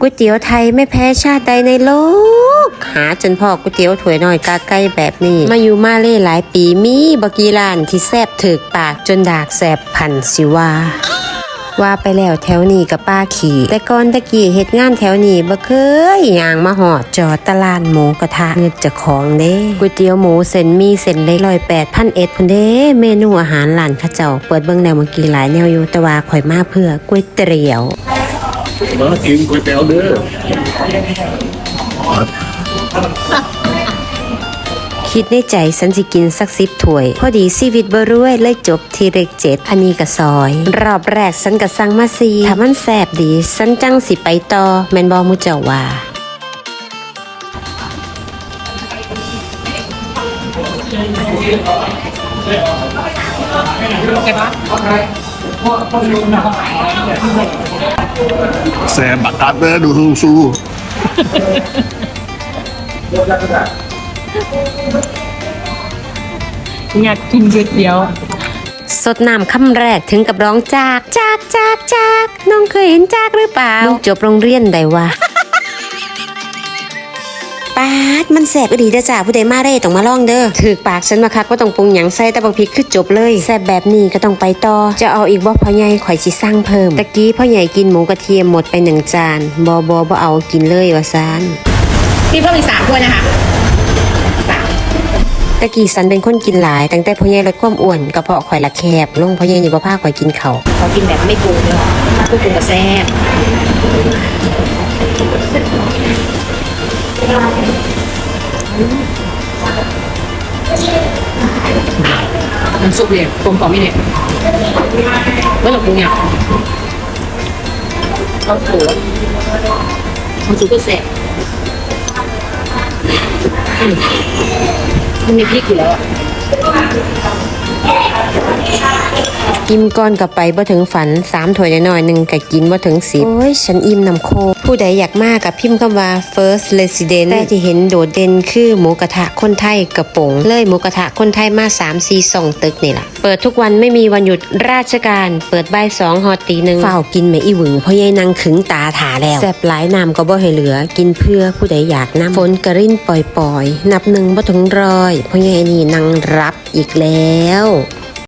ก๋วยเตี๋ยวไทยไม่แพ้ชาติใดในโลก หาจนพอก๋วยเตี๋ยวถวยน้อยกาไก่แบบนี้ มาอยู่มาเล่หลายปีมีบกีร้านที่แซบถึกปากจนดากแสบพันสิว่าว่าไปแล้วแถวนี้กับป้าขี่ แต่ก่อนตะกี้เหตุงานแถวนี้บ่เคยอย่างมาหอดจอตลาดหมูกระทะเงินจะของเด้ก๋วยเตี๋ยวหมูเส้นมีเส้นเล็กร้อยแปดพันเอ็ดพุ่นเด้เมนูอาหารร้านข้าเจ้า เปิดเบิ่งแนวเมื่อกี้หลายแนวอยู่แต่ว่าข่อยมาเพื่อก๋วยเตี๋ยว มากินก๋วยเตี๋ยวเด้อคิดในใจสันสิกินสักสิบถ้วย พอดีชีวิตบ่รวยเลยจบที่เลขเจ็ดอันนี้ก็ซอย รอบแรกสันก็สั่งมาซีถ้ามันแสบดีสันจังสิไปต่อ แม่นบอมูเจ้าว่าแซมบักกัดเด้อดู ซูซูอยากกินก๋วยเตี๋ยวสดน้ำคำแรกถึงกับร้องจากจากจากจากน้องเคยเห็นจากหรือเปล่า ลูกจบโรงเรียนใดวะ ปาดมันแสบอดีเด้อจ้าผู้ใดมาได้ต้องมาลองเด้อถือปากฉันมาคักว่าต้องปรุงหยังใส่แต่บักพริกคือจบเลยแสบแบบนี้ก็ต้องไปต่อ จะเอาอีกบ่พ่อใหญ่ข่อยสิสั่งเพิ่มตะกี้พ่อใหญ่กินหมูกระเทียมหมดไปหนึ่งจานบอบอบ่เอากินเลยว่าซานพี่เพิ่มอีกสามถ้วยนะคะสามตะกี้สันเป็นคนกินหลาย ตั้งแต่พ่อใหญ่ลดความอ้วนกระเพาะข่อยละแคบลงพ่อใหญ่นี่บ่พาข่อยกินเขาวเขากินแบบไม่ปรุงเลยไม่ปรุงกับแซ่บ น้ำซุปเนี่ยกลมกล่อมนี่เนี่ยไม่ต้องปรุงเนี่ยเอาถั่วน้ำซุปก็แซ่บมมันมีพริกอยู่แล้ว อะอิ่มก่อนกับไปบ่ถึงฝันสามถ้วยน้อยๆหนึ่งก็กินบ่ถึงสิบโอ้ย ฉันอิ่มนำโคกผู้ใดอยากมากกับพิมพ์คำว่า first resident แต่ที่เห็นโดดเด่นคือหมูกระทะคนไทยกระป๋งเลยหมูกระทะคนไทยมา3 4 2ตึกนี่ล่ะเปิดทุกวันไม่มีวันหยุดราชการ เปิดบ่ายสองฮอดตีหนึ่งเฝ้ากินแม่อีหวึงเพราะยายนางขึงตาถาแล้วแซ่บหลายน้ำก็บ่ให้เหลือ กินเพื่อผู้ใดอยากนำฝนกระริ้นปล่อยๆนับหนึ่งบ่ถึงร้อยเพราะยายนี่นางรับอีกแล้ว